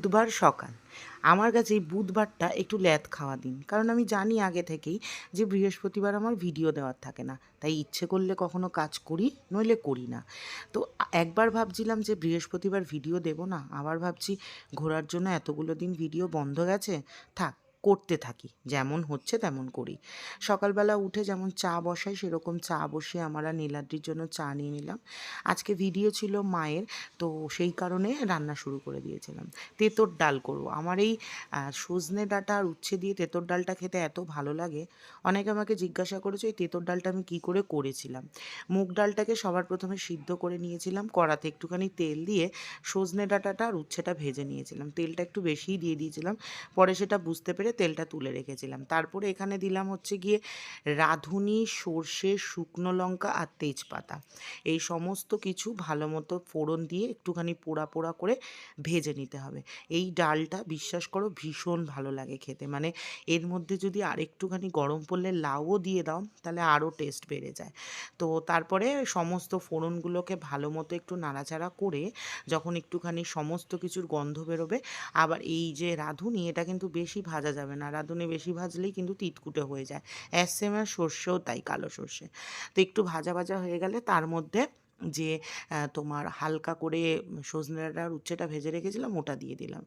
বুধবার সকাল। আমার কাছে এই বুধবারটা একটু ল্যাদ খাওয়া দিন। কারণ আমি জানি আগে থেকেই যে বৃহস্পতিবার আমার ভিডিও দেওয়ার থাকে না। তাই ইচ্ছে করলে কখনো কাজ করি, নইলে করি না। তো একবার ভাবছিলাম যে বৃহস্পতিবার ভিডিও দেব না। আবার ভাবছি, ঘোরার জন্য এতগুলো দিন ভিডিও বন্ধ গেছে। থাক করতে থাকি, যেমন হচ্ছে তেমন করি। সকালবেলা উঠে যেমন চা বসাই, সেরকম চা বসিয়ে আমরা নীলাদ্রির জন্য চা নিয়ে নিলাম। আজকে ভিডিও ছিল মায়ের, তো সেই কারণে রান্না শুরু করে দিয়েছিলাম। তেঁতোর ডাল করব। আমার এই সজনে ডাঁটা আর উচ্ছে দিয়ে তেঁতোর ডালটা খেতে এত ভালো লাগে, অনেকে আমাকে জিজ্ঞাসা করেছে এই তেঁতোর ডালটা আমি কী করে করেছিলাম? মুগ ডালটাকে সবার প্রথমে সিদ্ধ করে নিয়েছিলাম, কড়াতে একটুখানি তেল দিয়ে সজনে ডাঁটাটা আর উচ্ছেটা ভেজে নিয়েছিলাম। তেলটা একটু বেশিই দিয়ে দিয়েছিলাম, পরে সেটা বুঝতে পেরে তেলটা তুলে রেখেছিলাম। তারপরে এখানে দিলাম হচ্ছে গিয়ে রাঁধুনি, সর্ষে, শুকনো লঙ্কা আর তেজপাতা। এই সমস্ত কিছু ভালো মতো ফোড়ন দিয়ে একটুখানি পোড়া পোড়া করে ভেজে নিতে হবে। এই ডালটা বিশ্বাস করো ভীষণ ভালো লাগে খেতে। মানে এর মধ্যে যদি আর একটুখানি গরম পড়লে লাউও দিয়ে দাও, তাহলে আরও টেস্ট বেড়ে যায়। তো তারপরে সমস্ত ফোড়নগুলোকে ভালো মতো একটু নাড়াচাড়া করে যখন একটুখানি সমস্ত কিছুর গন্ধ বেরোবে, আবার এই যে রাঁধুনি, এটা কিন্তু বেশি ভাজা যাবে না। রাঁধুনি বেশি ভাজলেই কিন্তু তিতকুটে হয়ে যায়। অ্যাজ সেম আর সর্ষেও তাই কালো সর্ষে। তো একটু ভাজা ভাজা হয়ে গেলে তার মধ্যে যে তোমার হালকা করে সজনে ডাঁটার উচ্ছেটা ভেজে রেখেছিলাম ওটা দিয়ে দিলাম।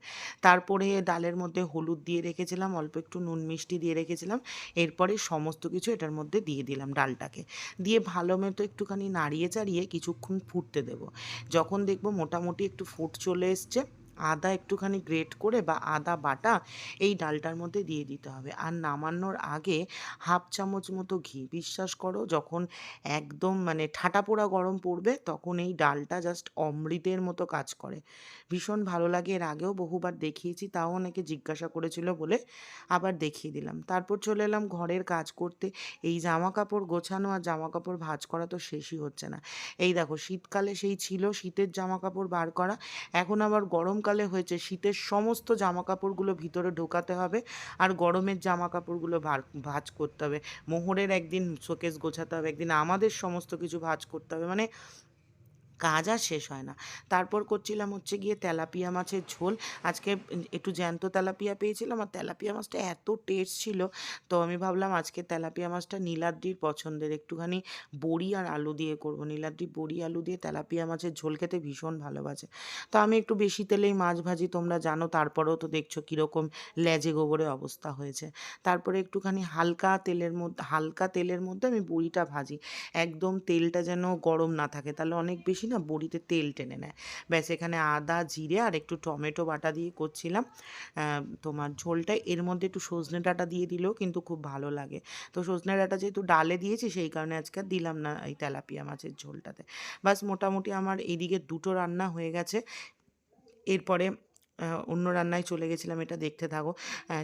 তারপরে ডালের মধ্যে হলুদ দিয়ে রেখেছিলাম, অল্প একটু নুন মিষ্টি দিয়ে রেখেছিলাম। এরপরে সমস্ত কিছু এটার মধ্যে দিয়ে দিলাম ডালটাকে। দিয়ে ভালো মতো একটুখানি নাড়িয়ে চাড়িয়ে কিছুক্ষণ ফুটতে দেবো। যখন দেখব মোটামুটি একটু ফুট চলে এসছে আদা একটুখানি গ্রেট করে বা আদা বাটা এই ডালটার মধ্যে দিয়ে দিতে হবে। আর নামানোর আগে হাফ চামচ মতো ঘি। বিশ্বাস করো, যখন একদম মানে ঠাটা পোড়া গরম পড়বে, তখন এই ডালটা জাস্ট অমৃতের মতো কাজ করে। ভীষণ ভালো লাগে। এর আগেও বহুবার দেখিয়েছি, তাও অনেকে জিজ্ঞাসা করেছিল বলে আবার দেখিয়ে দিলাম। তারপর চলে এলাম ঘরের কাজ করতে। এই জামা কাপড় গোছানো আর জামা কাপড় ভাঁজ করা তো শেষই হচ্ছে না। এই দেখো, শীতকালে সেই ছিল, শীতের জামা কাপড় বার করা। এখন আবার গরমকালে হয়েছে, শীতের সমস্ত জামা কাপড়গুলো ভিতরে ঢোকাতে হবে আর গরমের জামা কাপড়গুলো ভাজ করতে হবে। মোহরের একদিন শোকেস গোছাতে হবে, একদিন আমাদের সমস্ত কিছু ভাজ করতে হবে। মানে কাজ আর শেষ হয় না। তারপর করছিলাম হচ্ছে গিয়ে তেলাপিয়া মাছের ঝোল। আজকে একটু জ্যান্ত তেলাপিয়া পেয়েছিলাম আর তেলাপিয়া মাছটা এত টেস্ট ছিল। তো আমি ভাবলাম আজকে তেলাপিয়া মাছটা নীলাদ্রির পছন্দের। একটুখানি বড়ি আর আলু দিয়ে করব। নীলাদ্রি বড়ি, আলু দিয়ে তেলাপিয়া মাছের ঝোল খেতে ভীষণ ভালোবাসে। তো আমি একটু বেশি তেলেই মাছ ভাজি, তোমরা জানো, তারপরেও তো দেখছ কীরকম লেজে গোবরে অবস্থা হয়েছে। তারপরে একটুখানি হালকা তেলের মধ্যে, হালকা তেলের মধ্যে আমি বড়িটা ভাজি। একদম তেলটা যেন গরম না থাকে। তাহলে অনেক বেশি না বড়িতে তেল টেনে নেয়। ব্যাস, এখানে আদা, জিরে আর একটু টমেটো বাটা দিয়ে করছিলাম। তোমার ঝোলটা এর মধ্যে একটু সজনে ডাঁটা দিয়ে দিলেও কিন্তু খুব ভালো লাগে। তো সজনে ডাঁটা যেহেতু ডালে দিয়েছি, সেই কারণে আজকে দিলাম না এই তেলাপিয়া মাছের ঝোলটাতে। বাস মোটামুটি আমার এদিকে দুটো রান্না হয়ে গেছে। এরপরে অন্য রান্নায় চলে গেছিলাম, এটা দেখতে থাকো।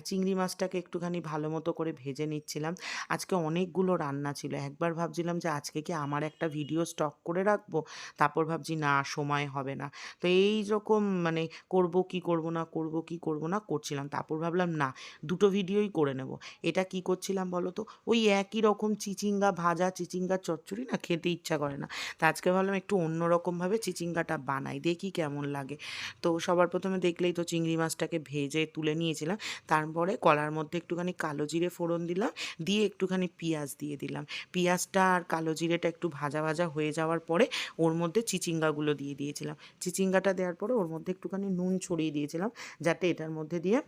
চিংড়ি মাছটাকে একটুখানি ভালো মতো করে ভেজে নিচ্ছিলাম। আজকে অনেকগুলো রান্না ছিল। একবার ভাবছিলাম যে আজকে কি আমার একটা ভিডিও স্টক করে রাখব, তারপর ভাবছি না, সময় হবে না। তো এই রকম মানে করব কি করব না, করব কি করব না করছিলাম। তারপর ভাবলাম, না, দুটো ভিডিওই করে নেব। এটা কি করছিলাম বলো তো? ওই একই রকম চিচিঙ্গা ভাজা, চিচিঙ্গা চচ্চড়ি না, খেতে ইচ্ছা করে না। তা আজকে ভাবলাম একটু অন্যরকমভাবে চিচিঙ্গাটা বানাই, দেখি কেমন লাগে। তো সবার প্রথমে দেখলেই তো চিংড়ি মাছটাকে ভেজে তুলে নিয়েছিলাম। তারপরে কলার মধ্যে একটুখানি কালো জিরে ফোড়ন দিলাম, দিয়ে একটুখানি পেঁয়াজ দিয়ে দিলাম। পেঁয়াজটা আর কালো জিরেটা একটু ভাজা ভাজা হয়ে যাওয়ার পরে ওর মধ্যে চিচিঙ্গাগুলো দিয়ে দিয়েছিলাম। চিচিঙ্গাটা দেওয়ার পরে ওর মধ্যে একটুখানি নুন ছড়িয়ে দিয়েছিলাম, যাতে এটার মধ্যে দিয়ে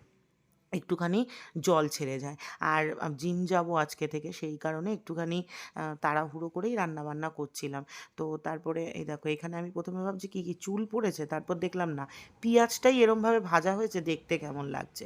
একটুখানি জল ছেড়ে যায়। আর জিম যাব আজকে থেকে সেই কারণে একটুখানি তাড়াহুড়ো করেই রান্না বান্না করছিলাম। তো তারপরে এই দেখো এখানে আমি প্রথমে ভাবছি কি কি চুল পড়েছে, তারপর দেখলাম না, পেঁয়াজটাই এরমভাবে ভাজা হয়েছে দেখতে কেমন লাগছে।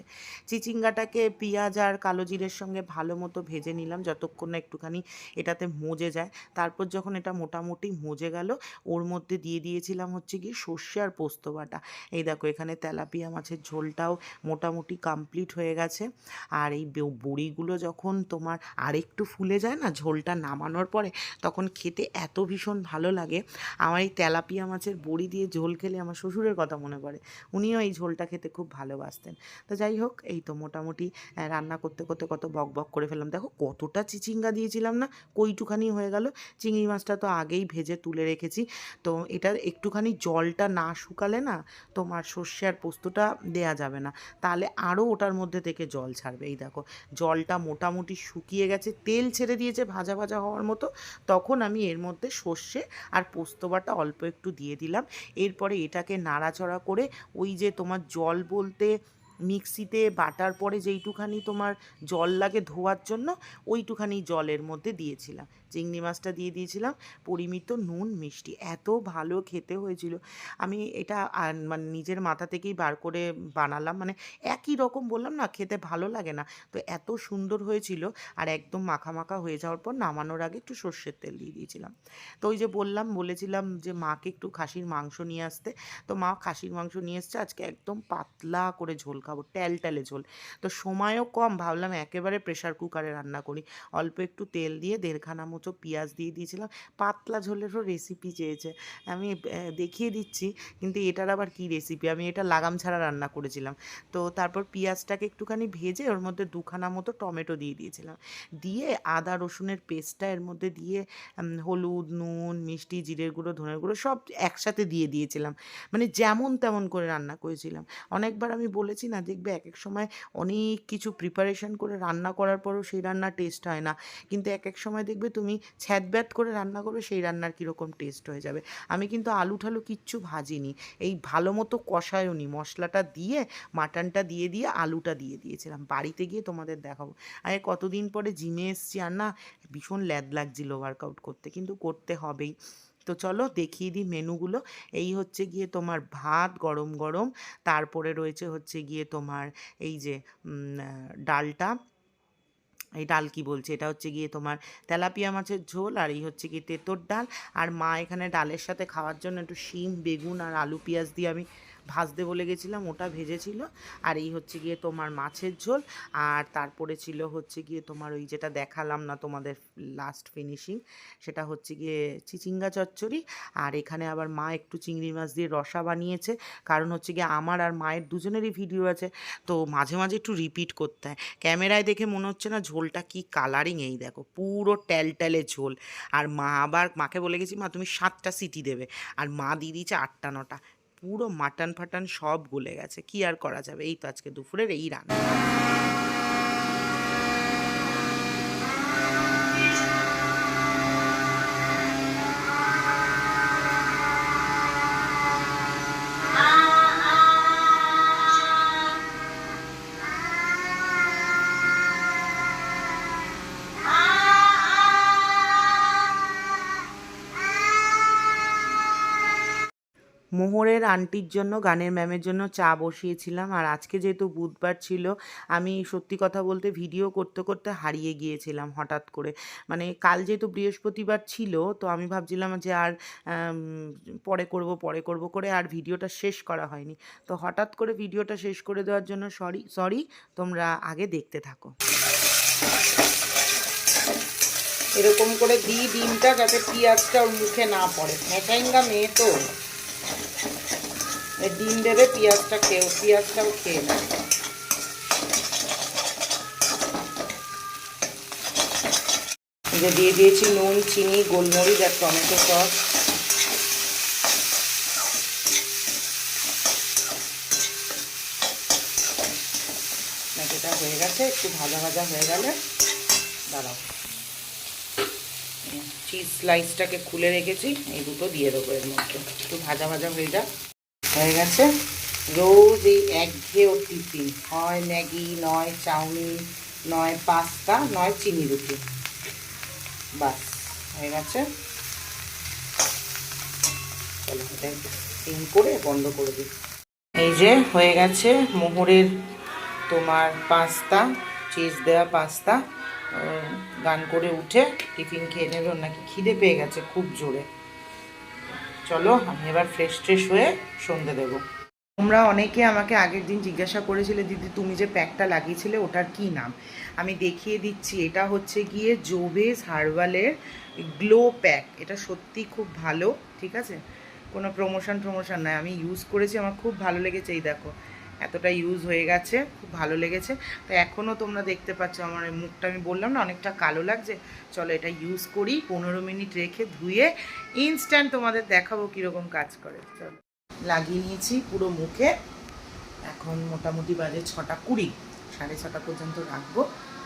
চিচিঙ্গাটাকে পেঁয়াজ আর কালো জিরের সঙ্গে ভালো মতো ভেজে নিলাম যতক্ষণ না একটুখানি এটাতে মজে যায়। তারপর যখন এটা মোটামুটি মজে গেল, ওর মধ্যে দিয়ে দিয়েছিলাম হচ্ছে গিয়ে সর্ষে আর পোস্ত বাটা। এই দেখো এখানে তেলাপিয়া মাছের ঝোলটাও মোটামুটি কমপ্লিট হয়ে গেছে। আর এই বড়িগুলো যখন তোমার আরেকটু ফুলে যায় না, ঝোলটা নামানোর পরে তখন খেতে এত ভীষণ ভালো লাগে। আমার এই তেলাপিয়া মাছের বড়ি দিয়ে ঝোল খেলে আমার শ্বশুরের কথা মনে পড়ে। উনিও এই ঝোলটা খেতে খুব ভালোবাসতেন। তো যাই হোক, এই তো মোটামুটি রান্না করতে করতে কত বক বক করে ফেললাম। দেখো কতটা চিচিঙ্গা দিয়েছিলাম না, কইটুখানি হয়ে গেল। চিংড়ি মাছটা তো আগেই ভেজে তুলে রেখেছি। তো এটার একটুখানি জলটা না শুকালে না তোমার সর্ষে আর পোস্তটা দেয়া যাবে না। তাহলে আরও ওটার মধ্যে থেকে জল ছাড়বে। এই দেখো, জলটা মোটামুটি শুকিয়ে গেছে, তেল ছেড়ে দিয়েছে ভাজা ভাজা হওয়ার মতো। তখন আমি এর মধ্যে সর্ষে আর পোস্ত বাটা অল্প একটু দিয়ে দিলাম। এরপরে এটাকে নাড়াচড়া করে ওই যে তোমার জল বলতে মিক্সিতে বাটার পরে যেইটুখানি তোমার জল লাগে ধোয়ার জন্য, ওইটুখানি জলের মধ্যে দিয়েছিলাম। চিংড়ি মাছটা দিয়ে দিয়েছিলাম, পরিমিত নুন, মিষ্টি, এত ভালো খেতে হয়েছিল। আমি এটা মানে নিজের মাথা থেকেই বার করে বানালাম মানে একই রকম বললাম না, খেতে ভালো লাগে না। তো এত সুন্দর হয়েছিল আর একদম মাখা মাখা হয়ে যাওয়ার পর নামানোর আগে একটু সর্ষের তেল দিয়ে দিয়েছিলাম। তো ওই যে বললাম, বলেছিলাম যে মাকে একটু খাসির মাংস নিয়ে আসতে। তো মা খাসির মাংস নিয়ে এসছে, আজকে একদম পাতলা করে ঝোল খাব ট্যাল ট্যালে ঝোল। তো সময়ও কম, ভাবলাম একেবারে প্রেশার কুকারে রান্না করি। অল্প একটু তেল দিয়ে দেড়খানা মতো পেঁয়াজ দিয়ে দিয়েছিলাম। পাতলা ঝোলেরও রেসিপি চেয়েছে। আমি দেখিয়ে দিচ্ছি, কিন্তু এটার আবার কি রেসিপি আমি এটা লাগাম ছাড়া রান্না করেছিলাম। তো তারপর পেঁয়াজটাকে একটুখানি ভেজে ওর মধ্যে দুখানা মতো টমেটো দিয়ে দিয়েছিলাম। দিয়ে আদা, রসুনের পেস্টটা এর মধ্যে দিয়ে হলুদ, নুন, মিষ্টি, জিরের গুঁড়ো, ধনের গুঁড়ো সব একসাথে দিয়ে দিয়েছিলাম। মানে যেমন তেমন করে রান্না করেছিলাম। অনেকবার আমি বলেছি না দেখবে এক এক সময় অনেক কিছু প্রিপারেশন করে রান্না করার পরও সেই রান্নার টেস্ট হয় না। কিন্তু এক এক সময় দেখবে তুমি ছ্যাদব্যাত করে রান্না করবে, সেই রান্নার কীরকম টেস্ট হয়ে যাবে। আমি কিন্তু আলু ঠালু কিচ্ছু ভাজিনি। এই ভালো মতো কষায়নি। মশলাটা দিয়ে, মাটনটা দিয়ে দিয়ে, আলুটা দিয়ে দিয়েছিলাম। বাড়িতে গিয়ে তোমাদের দেখাবো। আরে কতদিন পরে জিমে এসছি আর না, ভীষণ ল্যাদ লাগছিল ওয়ার্কআউট করতে। কিন্তু করতে হবেই। তো চলো দেখিয়ে দিই মেনুগুলো এই হচ্ছে গিয়ে তোমার ভাত গরম গরম, তারপরে রয়েছে হচ্ছে গিয়ে তোমার এই যে ডালটা। এই ডাল কি বলছে? এটা হচ্ছে গিয়ে তোমার তেলাপিয়া মাছের ঝোল আর এই হচ্ছে গিয়ে তেঁতোর ডাল। আর মা এখানে ডালের সাথে খাওয়ার জন্য একটু শিম, বেগুন আর আলু, পেঁয়াজ দিয়ে আমি ভাজতে বলে গেছিলাম, ওটা ভেজেছিল। আর এই হচ্ছে গিয়ে তোমার মাছের ঝোল। আর তারপরে ছিল হচ্ছে গিয়ে তোমার ওই যেটা দেখালাম না তোমাদের লাস্ট ফিনিশিং সেটা হচ্ছে গিয়ে চিচিঙ্গা চচ্চড়ি। আর এখানে আবার মা একটু চিংড়ি মাছ দিয়ে রসা বানিয়েছে। কারণ হচ্ছে গিয়ে আমার আর মায়ের দুজনেরই ভিডিও আছে। তো মাঝে মাঝে একটু রিপিট করতে হয়। ক্যামেরায় দেখে মনে হচ্ছে না ঝোলটা কি কালারিং এই দেখো, পুরো ট্যালট্যালে ঝোল। আর মা আবার, মাকে বলে গেছি, মা তুমি সাতটা সিটি দেবে। আর মা দিয়ে দিয়েছে আটটা, নটা। পুরো মাটন ফাটান সব গলে গেছে। কি আর করা যাবে? এই তো আজকে দুপুরের এই রান্না। মোহরের আন্টির জন্য, গানের ম্যামের জন্য চা বসিয়েছিলাম। আর আজকে যেহেতু বুধবার ছিল, আমি সত্যি কথা বলতে ভিডিও করতে করতে হারিয়ে গিয়েছিলাম হঠাৎ করে। মানে কাল যেহেতু বৃহস্পতিবার ছিল, তো আমি ভাবছিলাম যে আর পরে করব পরে করব করে আর ভিডিওটা শেষ করা হয়নি। তো হঠাৎ করে ভিডিওটা শেষ করে দেওয়ার জন্য সরি সরি, তোমরা আগে দেখতে থাকো। এরকম করে দিই ডিমটা যাতে পেঁয়াজটা ওর মুখে না পড়ে। মেটাইঙ্গা মেয়ে তো। ডিম দেবে, পেঁয়াজটা খেয়েও পেঁয়াজটাও খেয়ে নেয় যে দিয়ে দিয়েছি নুন, চিনি, গোলমরিচ আর টমেটো সস। এটা হয়ে গেছে? একটু ভাজা ভাজা হয়ে গেলে দাঁড়াও। চিজ স্লাইসটাকে খুলে রেখেছি, এই দুটো দিয়ে দেবো এর মধ্যে। একটু ভাজা ভাজা হয়ে যাক। হয়ে গেছে। রোজ এই একঘেয়ে টিফিন। হয় ম্যাগি, নয় চাউমিন, নয় পাস্তা, নয় চিনি রুটি। বাস, হয়ে গেছে। চলো করে বন্ধ করে দিই। এই যে, হয়ে গেছে মোহরের তোমার পাস্তা চিজ দেওয়া পাস্তা। গান করে উঠে টিফিন খেয়ে নেবে নাকি খিদে পেয়ে গেছে খুব জোরে। চলো, আমি এবার ফ্রেশ ট্রেশ হয়ে সন্ধে দেবো। তোমরা অনেকে আমাকে আগের দিন জিজ্ঞাসা করেছিলে, দিদি, তুমি যে প্যাকটা লাগিয়েছিলে, ওটার কি নাম? আমি দেখিয়ে দিচ্ছি, এটা হচ্ছে গিয়ে জোভেজ হার্বালের গ্লো প্যাক এটা সত্যি খুব ভালো, ঠিক আছে? কোনো প্রমোশন প্রমোশন নয় আমি ইউজ করেছি, আমার খুব ভালো লেগেছে, এই দেখো। এতটা ইউজ হয়ে গেছে, খুব ভালো লেগেছে। তো এখনও তোমরা দেখতে পাচ্ছ আমার মুখটা, আমি বললাম না, অনেকটা কালো লাগছে। চলো এটা ইউজ করি, পনেরো মিনিট রেখে ধুয়ে ইনস্ট্যান্ট তোমাদের দেখাবো কীরকম কাজ করে। চলো, লাগিয়ে নিয়েছি পুরো মুখে। এখন মোটামুটি বাজে ছটা কুড়ি, সাড়ে ছটা পর্যন্ত রাখব,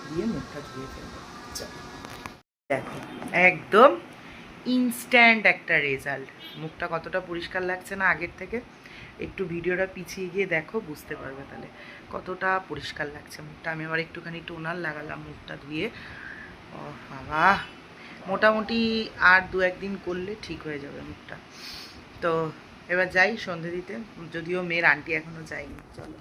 দিয়ে মুখটা ধুয়ে ফেলব। চলো, দেখো, একদম ইনস্ট্যান্ট একটা রেজাল্ট মুখটা কতটা পরিষ্কার লাগছে না আগের থেকে? একটু ভিডিওটা পিছিয়ে গিয়ে দেখো, বুঝতে পারবে তাহলে কতটা পরিষ্কার লাগছে মুখটা। আমি আবার একটুখানি টোনার লাগালাম মুখটা ধুয়ে। ও বাবা, মোটামুটি আর দু একদিন করলে ঠিক হয়ে যাবে মুখটা। তো এবার যাই সন্ধে দিতে, যদিও মেয়ের আন্টি এখনও যায়নি, চলো।